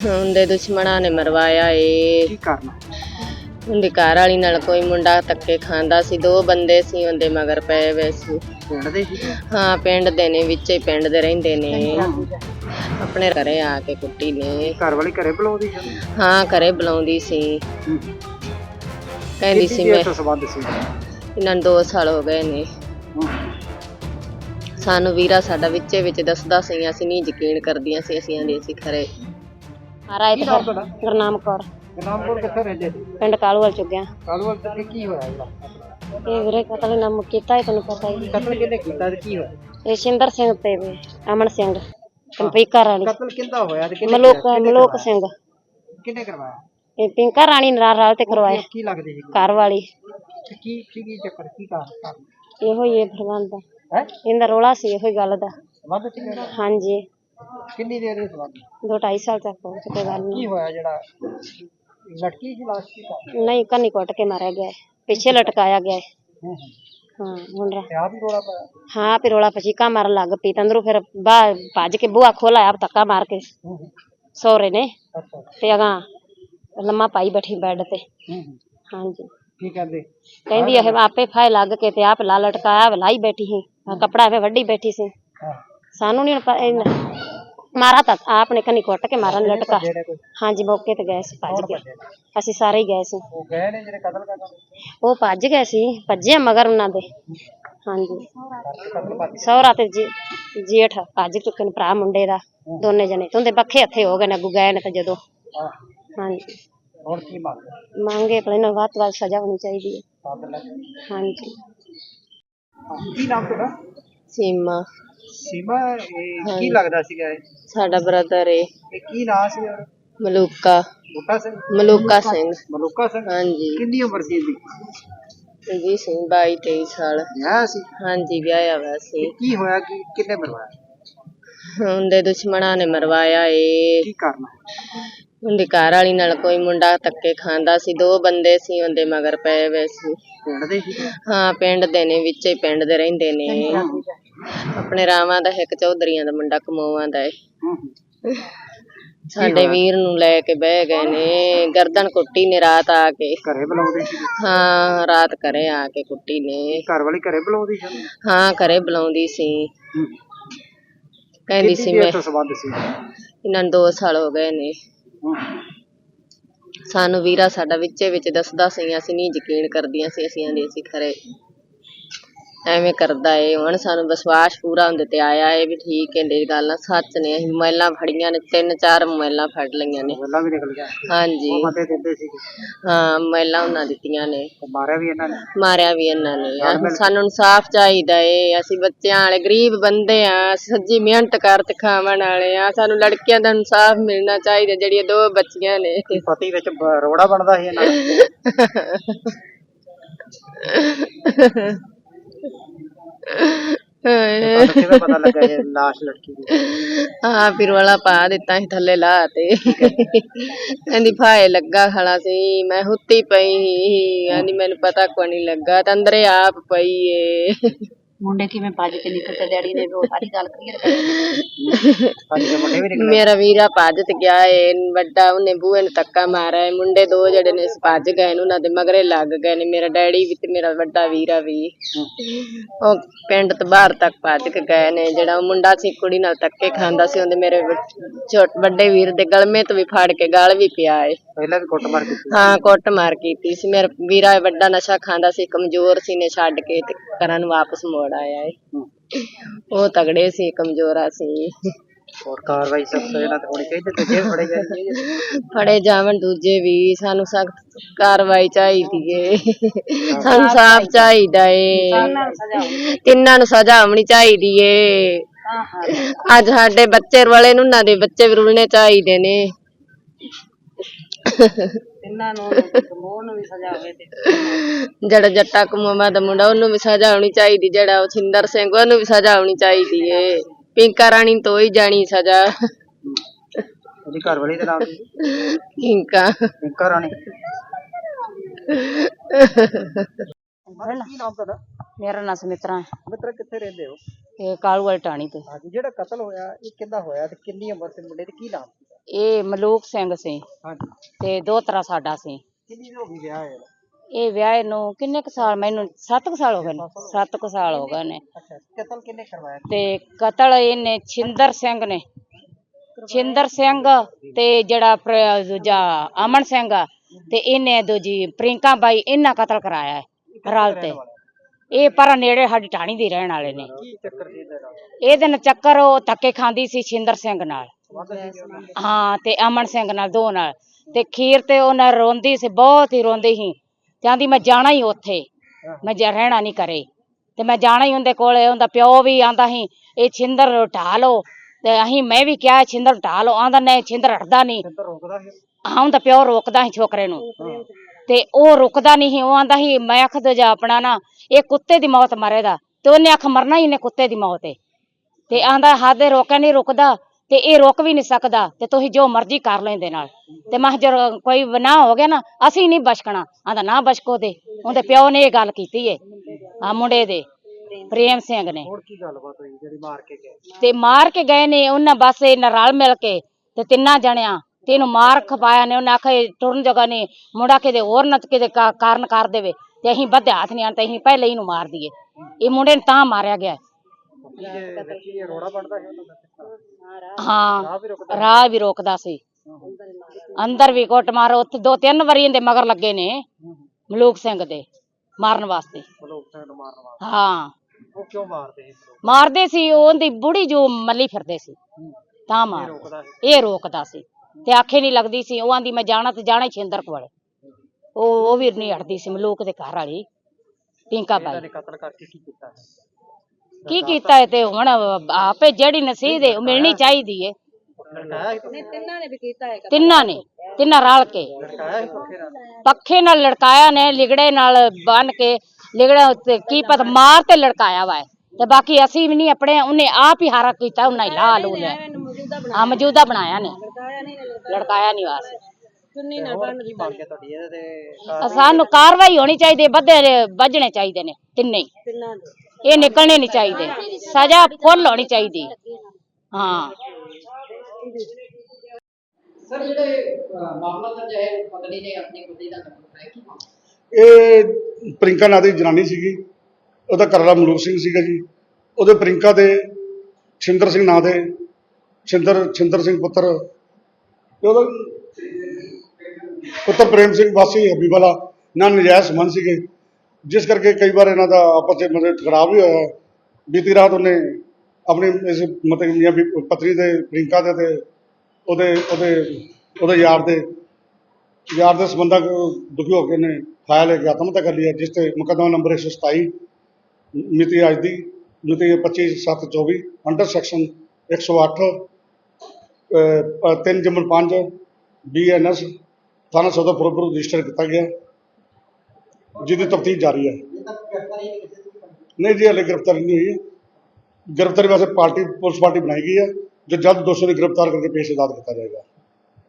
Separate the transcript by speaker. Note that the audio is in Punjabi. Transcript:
Speaker 1: ਉਹਦੇ ਦੁਸ਼ਮਣਾਂ ਨੇ ਮਰਵਾਇਆ ਏ।
Speaker 2: ਕੀ ਕਾਰਨ
Speaker 1: ਉਹਦੀ ਘਰ ਵਾਲੀ ਨਾਲ ਕੋਈ ਮੁੰਡਾ ਧੱਕੇ ਖਾਂਦਾ ਸੀ ਦੋ ਬੰਦੇ ਸੀ ਉਹਦੇ ਮਗਰ ਪਏ ਹੋਏ ਸੀ।
Speaker 2: ਪਿੰਡ ਦੇ ਸੀ
Speaker 1: ਹਾਂ ਪਿੰਡ ਦੇ ਨੇ ਵਿੱਚ ਹੀ ਪਿੰਡ ਦੇ ਰਹਿੰਦੇ ਨੇ। ਆਪਣੇ ਘਰੇ ਆ ਕੇ ਕੁੱਟੀ ਨੇ।
Speaker 2: ਘਰ ਵਾਲੀ ਘਰੇ ਬੁਲਾਉਂਦੀ ਸੀ?
Speaker 1: ਹਾਂ ਘਰੇ ਬੁਲਾਉਂਦੀ ਸੀ। ਕਹਿੰਦੀ ਸੀ ਮੈਂ
Speaker 2: ਦੇਰ ਤੋਂ ਸੰਬੰਧ ਸੀ?
Speaker 1: ਇਹਨਾਂ ਨੂੰ 2 ਸਾਲ ਹੋ ਗਏ ਨੇ। ਸਾਨੂੰ ਵੀਰਾ ਸਾਡਾ ਵਿੱਚੇ ਵਿੱਚ ਦੱਸਦਾ ਸੀ ਅਸੀਂ ਨਹੀਂ ਯਕੀਨ ਕਰਦੀਆਂ ਸੀ ਅਸੀਂ ਆਂਦੇ ਸੀ ਖਰੇ।
Speaker 3: ਮਾਰਾ
Speaker 2: ਕੀ ਨਾਮ ਤੁਹਾਡਾ?
Speaker 3: ਗੁਰਨਾਮ ਕੌਰ।
Speaker 2: ਗਨਾਮਪੁਰ ਕਿੱਥੇ ਰਹਿੰਦੇ ਸੀ
Speaker 3: ਪਿੰਡ ਕਾਲੂਵਾਲ ਚੁੱਗਿਆ
Speaker 2: ਕਾਲੂਵਾਲ ਤੇ ਕੀ ਹੋਇਆ ਇਹਦਾ
Speaker 3: ਇਹ ਵੀਰੇ ਕਤਲ ਨਾਮ ਕੀਤਾ ਹੈ ਤੁਹਾਨੂੰ ਪਤਾ ਹੀ। ਹੈ।
Speaker 2: ਕਤਲ ਕਿਹਨੇ ਕੀਤਾ ਤੇ ਕੀ ਹੋਇਆ?
Speaker 3: ਇਹ ਸ਼ਿੰਦਰ ਸਿੰਘ ਤੇ ਵੀ ਅਮਨ ਸਿੰਘ ਪਿੰਕਾ ਰਾਣੀ
Speaker 2: ਕਤਲ ਕਿੰਦਾ ਹੋਇਆ ਤੇ ਕਿਹਨੇ
Speaker 3: ਮਲੋਕ
Speaker 2: ਕੀਤਾ? ਕਿਹਨੇ
Speaker 3: ਮਲੋਕ ਸਿੰਘ।
Speaker 2: ਕਰਵਾਇਆ? ਕਿਹਨੇ ਕਰਵਾਇਆ?
Speaker 3: ਇਹ ਪਿੰਕਾ ਰਾਣੀ ਨਾਲ ਰਲ ਤੇ ਕਰਵਾਇਆ।
Speaker 2: ਕੀ ਲੱਗਦੇ ਸੀ?
Speaker 3: ਘਰ ਵਾਲੀ।
Speaker 2: ਤੇ ਕੀ ਕੀ ਕੀ ਚੱਕਰ ਕੀ ਕਾਰਨ?
Speaker 3: ਇਹੋ ਹੀ ਇਹ ਫਰਮਾਨ ਦਾ।
Speaker 2: ਹੈ?
Speaker 3: ਇਹਦਾ ਰੋਲਾ ਸੀ ਇਹੋ ਹੀ ਗੱਲ ਦਾ।
Speaker 2: ਸੀ ਕਿਹੜਾ?
Speaker 3: ਹਾਂਜੀ।
Speaker 2: ਕਿੰਨੀ ਦੇਰ ਦੇ ਸੰਬੰਧ
Speaker 3: ਦੋ ਢਾਈ ਸਾਲ ਤੱਕ ਪਹੁੰਚ ਕੋਈ ਗੱਲ
Speaker 2: ਕੀ
Speaker 3: ਨਹੀਂ
Speaker 2: ਹੋਇਆ ਜਿਹੜਾ ਲੜਕੀ ਦੀ ਲਾਸ਼ ਕੀ ਕਾਰਨ
Speaker 3: ਨਹੀਂ ਕੰਨੀ ਕੁੱਟ ਕੇ ਮਾਰਿਆ ਗਿਆ ਹੈ। ਪਿੱਛੇ ਲਟਕਾਇਆ ਗਿਆ ਹੈ।
Speaker 2: ਹੂੰ
Speaker 3: ਹਾਂ ਹੁਣ ਰਾ
Speaker 2: ਤੇ ਆਪ ਹੀ ਰੋਲਾ ਪਾਇਆ
Speaker 3: ਹਾਂ ਫਿਰ ਰੋਲਾ ਪਚੀਕਾ ਮਾਰਨ ਲੱਗ ਪਈ ਤੰਦਰੂ ਫਿਰ ਬਾਹਰ ਭੱਜ ਕੇ ਬੂਹਾ ਖੋਲਾਇਆ ਧੱਕਾ ਮਾਰ ਕੇ
Speaker 2: ਹੂੰ ਹੂੰ।
Speaker 3: ਸਹੁਰੇ ਨੇ
Speaker 2: ਅੱਛਾ
Speaker 3: ਤੇ ਅਗਾਂ ਲੰਮਾ ਪਾਈ ਬੈਠੀ ਬੈੱਡ ਤੇ
Speaker 2: ਹੂੰ ਹੂੰ।
Speaker 3: ਹਾਂਜੀ
Speaker 2: ਕੀ ਕਹਿੰਦੇ
Speaker 3: ਕਹਿੰਦੀ ਇਹ ਆਪੇ ਫਾਇ ਲੱਗ ਕੇ ਤੇ ਆਪ ਲਾ ਲਟਕਾਇਆ ਲਾਈ ਬੈਠੀ ਸੀ ਆਹ ਕੱਪੜਾ ਫੇ ਵੱਡੀ ਬੈਠੀ ਸੀ
Speaker 2: ਹਾਂ
Speaker 3: ਸਾਨੂੰ ਨਹੀਂ ਮਾਰਾ ਤਾਂ ਆਪਨੇ ਕੰਨੀ ਕੁੱਟ ਕੇ ਮਾਰਨ ਲਟਕਾ। ਹਾਂਜੀ ਮੌਕੇ ਤੇ ਗਏ ਸੀ ਭੱਜ ਕੇ ਅਸੀਂ ਸਾਰੇ ਹੀ ਗਏ ਸੀ।
Speaker 2: ਉਹ ਗਏ ਨੇ ਜਿਹੜੇ ਕਤਲ ਕਰਨ?
Speaker 3: ਉਹ ਭੱਜ ਗਏ ਸੀ ਭੱਜੇ ਮਗਰ ਉਹਨਾਂ ਦੇ। ਹਾਂਜੀ। ਸਹੁਰਾ ਤੇ ਜੇ- ਜੇਠ ਭੱਜ ਚੁੱਕੇ ਨੇ ਭਰਾ ਮੁੰਡੇ ਦਾ ਦੋਨੇ ਜਣੇ। ਤੇ ਉਹਦੇ ਬੱਖੇ ਹੱਥੇ ਹੋ ਗਏ ਨੇ ਅੱਗੂ ਗਏ ਨੇ ਤੇ ਜਦੋਂ।
Speaker 2: ਹਾਂ
Speaker 3: ਹਾਂਜੀ।
Speaker 2: ਹੁਣ ਕੀ ਮੰਗ?
Speaker 3: ਮੰਗੇ ਪਰ ਇਹਨਾਂ ਨੂੰ ਵੱਧ ਤੋਂ ਵੱਧ ਸਜ਼ਾ ਹੋਣੀ ਚਾਹੀਦੀ ਹੈ। ਹਾਂਜੀ।
Speaker 2: ਕੀ ਨਾਮ ਤੁਹਾਡਾ?
Speaker 1: ਸੀਮਾ।
Speaker 2: ਸੀਮਾ ਇਹ ਕੀ ਲੱਗਦਾ ਸੀਗਾ ਇਹ?
Speaker 1: ਸਾਡਾ ਬ੍ਰਦਰ ਏ।
Speaker 2: ਇਹ ਕੀ ਨਾਂ ਸੀ?
Speaker 1: ਮਲੂਕਾ।
Speaker 2: ਬੂਟਾ ਸਿੰਘ?
Speaker 1: ਮਲੂਕਾ ਸਿੰਘ।
Speaker 2: ਮਲੂਕਾ ਸਿੰਘ?
Speaker 1: ਹਾਂਜੀ।
Speaker 2: ਕਿੰਨੀ ਉਮਰ ਸੀ ਇਹਦੀ?
Speaker 1: ਜੀ ਸਿੰਘ 22 23 ਸਾਲ।
Speaker 2: ਵਿਆਹ ਸੀ?
Speaker 1: ਹਾਂਜੀ ਵਿਆਹਿਆ ਹੋਇਆ ਸੀ।
Speaker 2: ਕੀ ਹੋਇਆ? ਕਿ ਕਿੰਨੇ ਮਰਵਾਇਆ?
Speaker 1: ਉਹਦੇ ਦੁਸ਼ਮਣਾਂ ਨੇ ਮਰਵਾਇਆ ਏ।
Speaker 2: ਕੀ ਕਾਰਨ
Speaker 1: ਉਹਦੀ ਘਰ ਵਾਲੀ ਨਾਲ ਕੋਈ ਮੁੰਡਾ ਧੱਕੇ ਖਾਂਦਾ ਸੀ। ਦੋ ਬੰਦੇ ਸੀ ਉਹਦੇ ਮਗਰ ਪਏ ਹੋਏ ਸੀ।
Speaker 2: ਪਿੰਡ ਦੇ ਸੀ
Speaker 1: ਹਾਂ ਪਿੰਡ ਦੇ ਨੇ ਵਿੱਚ ਹੀ ਪਿੰਡ ਦੇ ਰਹਿੰਦੇ ਨੇ। ਆਪਣੇ ਰਾਵਾਂ ਦਾ ਇੱਕ ਚੌਧਰੀਆਂ ਦਾ ਮੁੰਡਾ ਕਮੋਵਾਂ ਦਾ
Speaker 2: ਹੂੰ।
Speaker 1: ਸਾਡੇ ਵੀਰ ਨੂੰ ਲੈ ਕੇ ਬਹਿ ਗਏ ਨੇ ਗਰਦਨ ਕੁੱਟੀ ਨੇ ਰਾਤ ਆ ਕੇ।
Speaker 2: ਘਰੇ ਬੁਲਾਉਂਦੇ ਸੀ?
Speaker 1: ਹਾਂ ਰਾਤ ਘਰੇ ਆ ਕੇ ਕੁੱਟੀ ਨੇ।
Speaker 2: ਘਰ ਵਾਲੀ ਘਰੇ ਬੁਲਾਉਂਦੀ ਸੀ?
Speaker 1: ਹਾਂ ਘਰੇ ਬੁਲਾਉਂਦੀ ਸੀ। ਕਹਿੰਦੀ ਸੀ ਮੈਂ
Speaker 2: ਤੋਂ ਸੰਬੰਧ ਸੀ?
Speaker 1: ਇਹਨਾਂ ਨੂੰ 2 ਸਾਲ ਹੋ ਗਏ ਨੇ। ਸਾਨੂੰ ਵੀਰਾ ਸਾਡਾ ਵਿੱਚੇ ਵਿੱਚ ਦੱਸਦਾ ਸੀ ਅਸੀਂ ਨਹੀਂ ਯਕੀਨ ਕਰਦੀਆਂ ਸੀ ਅਸੀਂ ਆਂਦੇ ਸੀ ਖਰੇ ਐਵੇਂ ਕਰਦਾ ਏ ਹੁਣ ਸਾਨੂੰ ਵਿਸ਼ਵਾਸ ਪੂਰਾ ਹੁੰਦੇ ਤੇ ਆਇਆ ਏ ਵੀ ਠੀਕ ਹੈ ਇਹ ਗੱਲਾਂ ਸੱਚ ਨੇ ਅਸੀਂ ਮੋਬਾਈਲਾਂ ਫੜੀਆਂ ਨੇ ਤਿੰਨ ਚਾਰ ਮੋਬਾਈਲਾਂ ਫੜ ਲਈਆਂ ਨੇ।
Speaker 2: ਪਹਿਲਾਂ ਵੀ ਨਿਕਲ ਗਿਆ
Speaker 1: ਹਾਂਜੀ।
Speaker 2: ਦਿੰਦੇ ਸੀ।
Speaker 1: ਹਾਂ ਮੋਬਾਈਲਾਂ ਉਹਨਾਂ ਦਿੱਤੀਆਂ ਨੇ।
Speaker 2: ਮਾਰਿਆ ਵੀ ਇਹਨਾਂ ਨੇ।
Speaker 1: ਮਾਰਿਆ ਵੀ ਇਹਨਾਂ ਨੇ। ਸਾਨੂੰ ਇਨਸਾਫ ਚਾਹੀਦਾ ਏ ਅਸੀਂ ਬੱਚਿਆਂ ਵਾਲੇ ਗਰੀਬ ਬੰਦੇ ਆ ਸੱਜੀ ਮਿਹਨਤ ਕਰ ਤੇ ਖਾਵਣ ਵਾਲੇ ਆ ਸਾਨੂੰ ਲੜਕੀਆਂ ਦਾ ਇਨਸਾਫ ਮਿਲਣਾ ਚਾਹੀਦਾ ਜਿਹੜੀਆਂ ਦੋ ਬੱਚੀਆਂ ਨੇ।
Speaker 2: ਪਤੀ ਵਿੱਚ ਬ- ਰੋੜਾ ਬਣਦਾ ਸੀ ਇਹਨਾਂ ਦਾ। ਤੁਹਾਨੂੰ ਕਿਵੇਂ ਪਤਾ ਲੱਗਾ ਇਹ ਲਾਸ਼ ਲੜਕੀ ਦੀ
Speaker 1: ਹਾਂ ਫਿਰ ਵਾਲਾ ਪਾ ਦਿੱਤਾ ਸੀ ਥੱਲੇ ਲਾ ਤੇ ਕਹਿੰਦੀ ਫਾਏ ਲੱਗਾ ਖੜਾ ਸੀ ਮੈਂ ਹੁੱਤੀ ਪਈ ਸੀ ਕਹਿੰਦੀ ਮੈਨੂੰ ਪਤਾ ਕੋ ਨਹੀਂ ਲੱਗਾ ਤੇ ਅੰਦਰੇ ਆਪ ਪਈ ਏ
Speaker 3: ਮੁੰਡੇ ਕਿਵੇਂ ਭੱਜ ਕੇ ਨਿਕਲ ਡੈਡੀ ਨੇ ਉਹ ਸਾਰੀ ਗੱਲ ਕਲੀਅਰ
Speaker 2: ਪੰਜ ਦੇ ਮੁੰਡੇ ਵੀ ਨਿਕਲੇ
Speaker 1: ਮੇਰਾ ਵੀਰਾ ਭੱਜ ਤੇ ਗਿਆ ਏ ਵੱਡਾ ਉਹਨੇ ਬੂਹੇ ਨੂੰ ਧੱਕਾ ਮਾਰਿਆ ਏ। ਮੁੰਡੇ ਦੋ ਜਿਹੜੇ ਨੇ ਭੱਜ ਗਏ ਨੇ ਉਹਨਾਂ ਦੇ ਮਗਰੇ ਲੱਗ ਗਏ ਨੇ। ਮੇਰਾ ਡੈਡੀ ਵੀ ਤੇ ਮੇਰਾ ਵੱਡਾ ਵੀਰਾ ਵੀ। ਉਹ ਪਿੰਡ ਤੋਂ ਬਾਹਰ ਤੱਕ ਭੱਜ ਕੇ ਗਏ ਨੇ। ਜਿਹੜਾ ਉਹ ਮੁੰਡਾ ਸੀ ਕੁੜੀ ਨਾਲ ਧੱਕੇ ਖਾਂਦਾ ਸੀ ਉਹਦੇ ਮੇਰੇ ਛੋਟ ਵੱਡੇ ਵੀਰ ਦੇ ਗਲਮੇ ਤੋਂ ਵੀ ਫੜ ਕੇ ਗਲ ਵੀ ਪਿਆ ਏ।
Speaker 2: ਪਹਿਲਾਂ ਵੀ ਕੁੱਟਮਾਰ ਕੀਤੀ
Speaker 1: ਹਾਂ ਕੁੱਟ ਮਾਰ ਕੀਤੀ ਸੀ। ਮੇਰਾ ਵੀਰਾ ਵੱਡਾ ਨਸ਼ਾ ਖਾਂਦਾ ਸੀ ਕਮਜ਼ੋਰ ਸੀ ਨੇ ਛੱਡ ਕੇ ਤੇ ਘਰਾਂ ਨੂੰ ਵਾਪਸ ਮੋੜ ਆਇਆ ਏ। ਉਹ ਤਗੜੇ ਸੀ ਕਮਜ਼ੋਰਾ ਸੀ।
Speaker 2: ਹੋਰ ਕਾਰਵਾਈ ਸਖਤ ਇਹਨਾਂ ਤੇ ਹੋਣੀ ਚਾਹੀਦੀ ਤੇ ਜੇ ਫੜੇ ਗਏ
Speaker 1: ਫੜੇ ਜਾਵਣ ਦੂਜੇ ਵੀ ਸਾਨੂੰ ਸਖਤ ਕਾਰਵਾਈ ਚਾਹੀਦੀ ਏ। ਸਾਨੂੰ ਸਾਫ਼ ਚਾਹੀਦਾ ਏ। ਤਿੰਨਾਂ ਨੂੰ ਸਜ਼ਾ ਹੋਣੀ ਚਾਹੀਦੀ ਏ। ਅੱਜ ਸਾਡੇ ਬੱਚੇ ਰਵਲੇ ਨੂੰ ਉਹਨਾਂ ਦੇ ਬੱਚੇ ਵੀ ਰੁਲਣੇ ਚਾਹੀਦੇ ਨੇ।
Speaker 3: ਇਹਨਾਂ ਨੂੰ ਮੋਹ ਨੂੰ ਵੀ ਸਜ਼ਾ ਹੋਵੇ ਤੇ
Speaker 1: ਜਿਹੜਾ ਜੱਟਾ ਕਮੋਮਾ ਦਾ ਮੁੰਡਾ ਉਹਨੂੰ ਵੀ ਸਜ਼ਾ ਹੋਣੀ ਚਾਹੀਦੀ ਜਿਹੜਾ ਉਹ ਛਿੰਦਰ ਸਿੰਘ ਉਹਨੂੰ ਵੀ ਸਜ਼ਾ ਹੋਣੀ ਚਾਹੀਦੀ ਏ। ਪਿੰਕਾ ਰਾਣੀ ਤੋਂ ਹੀ ਜਾਣੀ ਸਜ਼ਾ।
Speaker 2: ਉਹਦੀ ਘਰ ਵਾਲੀ ਦੇ ਨਾਮ
Speaker 1: ਪਿੰਕਾ।
Speaker 2: ਪਿੰਕਾ ਰਾਣੀ। ਕੀ ਨਾਮ ਤੁਹਾਡਾ?
Speaker 3: ਮੇਰਾ ਨਾਂ ਸਮਿਤਰਾ।
Speaker 2: ਮਿੱਤਰ ਕਿੱਥੇ ਰਹਿੰਦੇ ਹੋ?
Speaker 3: ਇਹ ਕਾਲੂਵਾਲ ਟਾਣੀ ਤੇ।
Speaker 2: ਹਾਂਜੀ ਜਿਹੜਾ ਕਤਲ ਹੋਇਆ ਇਹ ਕਿੱਦਾਂ ਹੋਇਆ ਤੇ ਕਿੰਨੀ ਉਮਰ ਸੀ ਮੁੰਡੇ ਦੀ? ਕੀ ਨਾਮ ਸੀ?
Speaker 4: ਇਹ ਮਲੂਕ ਸਿੰਘ ਸੀ
Speaker 2: ਹਾਂਜੀ।
Speaker 4: ਤੇ ਦੋ ਤਰ੍ਹਾਂ ਸਾਡਾ ਸੀ।
Speaker 2: ਕਿੰਨੀ ਹੋ ਗਈ ਵਿਆਹ ਹੈ
Speaker 4: ਇਹ ਵਿਆਹ ਨੂੰ ਕਿੰਨੇ ਕੁ ਸਾਲ ਮੈਨੂੰ 7 ਕੁ ਸਾਲ ਹੋ ਗਏ ਨੇ। 7 ਕੁ ਸਾਲ ਹੋ ਗਏ ਨੇ।
Speaker 2: ਅੱਛਾ ਕਤਲ ਕਿੰਨੇ ਕਰਵਾਇਆ?
Speaker 4: ਤੇ ਕਤਲ ਇਹਨੇ ਛਿੰਦਰ ਸਿੰਘ ਨੇ। ਛਿੰਦਰ ਸਿੰਘ ਤੇ ਜਿਹੜਾ ਪ੍ਰ- ਦੂਜਾ ਅਮਨ ਸਿੰਘ ਆ, ਤੇ ਇਹਨੇ ਦੂਜੀ ਪ੍ਰਿੰਕਾ ਬਾਈ ਇਹਨਾਂ ਕਤਲ ਕਰਾਇਆ ਹੈ ਰਲ ਤੇ। ਇਹ ਪਰ ਨੇੜੇ ਸਾਡੀ ਟਾਣੀ ਦੇ ਰਹਿਣ ਵਾਲੇ ਨੇ।
Speaker 2: ਕੀ ਚੱਕਰ ਸੀ ਇਹਦਾ
Speaker 4: ਇਹਦੇ ਨਾਲ ਚੱਕਰ ਉਹ ਧੱਕੇ ਖਾਂਦੀ ਸੀ ਛਿੰਦਰ ਸਿੰਘ ਨਾਲ? ਹਾਂ ਤੇ ਅਮਨ ਸਿੰਘ ਨਾਲ ਦੋ ਨਾਲ। ਤੇ ਖੀਰ ਤੇ ਉਹਨਾਂ ਰੋਂਦੀ ਸੀ ਬਹੁਤ ਹੀ ਰੋਂਦੀ ਸੀ। ਕਹਿੰਦੀ ਮੈਂ ਜਾਣਾ ਹੀ ਉੱਥੇ। ਮੈਂ ਜਾ ਰਹਿਣਾ ਨਹੀਂ ਕਰੇ ਤੇ ਮੈਂ ਜਾਣਾ ਹੀ ਉਹਦੇ ਕੋਲੇ ਉਹਦਾ ਪਿਓ ਵੀ ਆਂਦਾ ਸੀ ਇਹ ਛਿੰਦਰ ਢਾ ਲਓ। ਤੇ ਅਸੀਂ ਮੈਂ ਵੀ ਕਿਹਾ ਛਿੰਦਰ ਢਾ ਲਓ। ਆਂਦਾ ਨਹੀਂ ਛਿੰਦਰ ਹਟਦਾ ਨਹੀਂ। ਹਾਂ ਉਹਦਾ ਪਿਓ ਰੋਕਦਾ ਸੀ ਛੋਕਰੇ ਨੂੰ। ਤੇ ਉਹ ਰੁਕਦਾ ਨਹੀਂ ਸੀ ਉਹ ਆਂਦਾ ਸੀ ਮੈਂ ਆਖਦ ਜਾ ਆਪਣਾ ਨਾ ਇਹ ਕੁੱਤੇ ਦੀ ਮੌਤ ਮਰੇਦਾ ਤੇ ਉਹਨੇ ਆਖ ਮਰਨਾ ਹੀ ਨੇ ਕੁੱਤੇ ਦੀ ਮੌਤ ਤੇ ਆਂਦਾ ਹਾਦੇ ਰੋਕਿਆ ਨਹੀਂ ਰੁਕਦਾ। ਤੇ ਇਹ ਰੁਕ ਵੀ ਨਹੀਂ ਸਕਦਾ ਤੇ ਤੁਸੀਂ ਜੋ ਮਰਜ਼ੀ ਕਰ ਇਹਦੇ ਨਾਲ। ਤੇ ਮੈਂ ਜਦੋਂ ਕੋਈ ਨਾ ਹੋ ਗਿਆ ਨਾ ਅਸੀਂ ਨਹੀਂ ਬਚਕਣਾ। ਆਂਦਾ ਨਾ ਬਚਕੋ ਤੇ। ਉਹਦੇ ਪਿਓ ਨੇ ਇਹ ਗੱਲ ਕੀਤੀ ਏ ਆ ਮੁੰਡੇ ਦੇ ਪ੍ਰੇਮ ਸਿੰਘ ਨੇ।
Speaker 2: ਹੋਰ ਕੀ ਗੱਲਬਾਤ ਹੋਈ ਜਿਹੜੀ ਮਾਰ ਕੇ ਗਏ?
Speaker 4: ਤੇ ਮਾਰ ਕੇ ਗਏ ਨੇ ਉਹਨਾਂ ਬਸ ਇਹ ਰਲ ਮਿਲ ਕੇ ਤੇ ਤਿੰਨਾਂ ਜਣਿਆਂ ਤੇ ਇਹਨੂੰ ਮਾਰ ਖਪਾਇਆ ਨੇ ਉਹਨੇ ਇਹ ਟੁਰਨ ਜਗ੍ਹਾ ਨੇ ਮੁੰਡਾ ਕਿਤੇ ਹੋਰ ਨਤ ਕਿਤੇ ਕਾਰਨ ਕਰ ਦੇਵੇ ਤੇ ਅਸੀਂ ਬੱਧੇ ਹੱਥ ਨਹੀਂ ਆਣ ਤੇ ਅਸੀਂ ਪਹਿਲੇ ਹੀ ਇਹਨੂੰ ਮਾਰ ਦਈਏ। ਇਹ ਮੁੰਡੇ ਨੂੰ ਤਾਂ ਮਾਰਿਆ ਗਿਆ।
Speaker 2: ਹੈ ਰਾਹ ਵੀ ਰੁਕਦਾ
Speaker 4: ਸੀ। ਅੰਦਰ ਵੀ ਕੁੱਟ ਮਾਰ ਉੱਥੇ ਦੋ ਤਿੰਨ ਵਾਰੀ ਇਹਦੇ ਮਗਰ ਲੱਗੇ ਨੇ ਮਲੂਕ ਸਿੰਘ ਦੇ ਮਾਰਨ ਵਾਸਤੇ।
Speaker 2: ਲੋਕ ਨੂੰ ਮਾਰਨ ਵਾਸਤੇ।
Speaker 4: ਹਾਂ।
Speaker 2: ਉਹ ਕਿਉਂ ਮਾਰਦੇ ਸੀ ਲੋਕ?
Speaker 4: ਮਾਰਦੇ ਸੀ ਉਹਦੀ ਬੁੜੀ ਜੋ ਮੱਲੀ ਫਿਰਦੇ ਸੀ। ਤਾਂ ਮਾਰ ਇਹ ਰੋਕਦਾ ਸੀ। ਤੇ ਆਖੇ ਨਹੀਂ ਲੱਗਦੀ ਸੀ ਉਹ ਆਂਦੀ ਮੈਂ ਜਾਣਾ ਤੇ ਜਾਣਾ ਛਿੰਦਰ ਕੋਲ। ਉਹ ਉਹ ਵੀ ਨਹੀਂ ਹਟਦੀ ਸੀ ਮਲੂਕ ਦੇ ਘਰ ਵਾਲੀ ਪਿੰਕਾ
Speaker 2: ਇਹਨਾਂ
Speaker 4: ਬਾਈ।
Speaker 2: ਨੇ ਕਤਲ ਕਰਕੇ ਕੀ ਕੀਤਾ
Speaker 4: ਕੀ ਕੀਤਾ ਹੈ ਤੇ ਹੁਣ ਆਪੇ ਜਿਹੜੀ ਨਸੀਹਤ ਹੈ, ਉਹ ਮਿਲਣੀ ਚਾਹੀਦੀ ਹੈ। ਤਿੰਨਾਂ ਨੇ, ਤਿੰਨਾਂ ਰਲ ਕੇ।
Speaker 2: ਪੱਖੇ ਨਾਲ
Speaker 4: ਲੜਕਾਇਆ ਨੇ, ਲਿਗੜੇ ਨਾਲ ਬੰਨ ਕੇ, ਲਿਗੜੇ ਉੱਤੇ ਕੀ ਪਤਾ ਮਾਰ ਤੇ ਲੜਕਾਇਆ ਵਾ ਤੇ ਬਾਕੀ ਅਸੀਂ ਵੀ ਨਹੀਂ ਆਪਣੇ, ਉਹਨੇ ਆਪ ਹੀ ਹਾਰਾ ਕੀਤਾ, ਉਹਨਾਂ ਹੀ ਲਾ ਲੂ ਲਿਆ ਆ ਮੌਜੂਦਾ ਬਣਾਇਆ ਨੇ। ਲੜਕਾਇਆ ਨਹੀਂ ਵਾਸ ਸਾਨੂੰ ਕਾਰਵਾਈ ਹੋਣੀ ਚਾਹੀਦੀ ਹੈ ਬੱਧੇ ਵੱਜਣੇ ਚਾਹੀਦੇ ਨੇ, ਤਿੰਨੇ ਹੀ। ਇਹ ਨਿਕਲਣੇ ਨਹੀਂ ਚਾਹੀਦੇ। ਸਜ਼ਾ ਫੁੱਲ ਹੋਣੀ ਚਾਹੀਦੀ। ਹਾਂ।
Speaker 5: ਸਰ ਜਿਹੜੇ ਮਾਮਲਾ ਦਰਜ ਹੈ ਪਤਨੀ ਨੇ ਆਪਣੀ ਪਤੀ ਦਾ ਕਤਲ ਮਾਮਲਾ?
Speaker 6: ਇਹ ਪ੍ਰਿੰਕਾ ਨਾਂ ਦੀ ਜਨਾਨੀ ਸੀਗੀ। ਉਹਦਾ ਘਰਵਾਲਾ ਮਲੂਕ ਸਿੰਘ ਸੀਗਾ ਜੀ। ਉਹਦੇ ਪ੍ਰਿੰਕਾ ਦੇ ਛਿੰਦਰ ਸਿੰਘ ਨਾਂ ਦੇ ਛਿੰਦਰ ਛਿੰਦਰ ਸਿੰਘ ਪੁੱਤਰ। ਤੇ ਉਹਦਾ ਪੁੱਤਰ ਪ੍ਰੇਮ ਸਿੰਘ ਵਾਸੀ ਹਬੀਬਾਲਾ ਨਾਲ ਨਜਾਇਜ਼ ਸੰਬੰਧ ਸੀਗੇ। ਜਿਸ ਕਰਕੇ ਕਈ ਵਾਰ ਇਹਨਾਂ ਦਾ ਆਪਸ ਵਿੱਚ ਮਤਲਬ ਖਰਾਬ ਵੀ ਹੋਇਆ ਬੀਤੀ ਰਾਤ ਉਹਨੇ ਆਪਣੀ ਇਸ ਮਤਲਬ ਮੀਆਂ ਬੀ ਪਤਨੀ ਦੇ ਪ੍ਰਿੰਕਾ ਦੇ ਤੇ ਉਹਦੇ ਉਹਦੇ ਉਹਦੇ ਯਾਰ ਦੇ ਯਾਰ ਦੇ ਸੰਬੰਧਕ ਦੁਖੀ ਹੋ ਕੇ ਨੇ ਫਾਇਲ ਇੱਕ ਆਤਮ ਹੱਤਿਆ ਕਰ ਲਈ ਹੈ, ਜਿਸ ਤੇ ਮੁਕੱਦਮਾ ਨੰਬਰ 127 ਮਿਤੀ ਅੱਜ ਦੀ, ਮਿਤੀ 25/7/24 ਅੰਡਰ ਸੈਕਸ਼ਨ 108 3 ਜਮਨ 5 ਬੀਐਨਐਸ ਥਾਣਾ ਸਦਰ ਫਿਰੋਜ਼ਪੁਰ ਰਜਿਸਟਰ ਕੀਤਾ ਗਿਆ ਜਿਹਦੀ ਤਫਤੀਸ਼ ਜਾਰੀ ਹੈ।
Speaker 5: ਨਹੀਂ
Speaker 6: ਜੀ, ਹਲੇ ਗ੍ਰਿਫਤਾਰੀ ਨਹੀਂ ਹੋਈ ਗ੍ਰਿਫਤਾਰੀ ਵਾਸਤੇ ਪਾਰਟੀ, ਪੁਲਿਸ ਪਾਰਟੀ ਬਣਾਈ ਗਈ ਹੈ, ਜੋ ਜਲਦ ਦੋਸ਼ੀ ਨੂੰ ਗ੍ਰਿਫਤਾਰ ਕਰਕੇ ਪੇਸ਼ ਅਦਾਲਤ ਕੀਤਾ ਜਾਏਗਾ।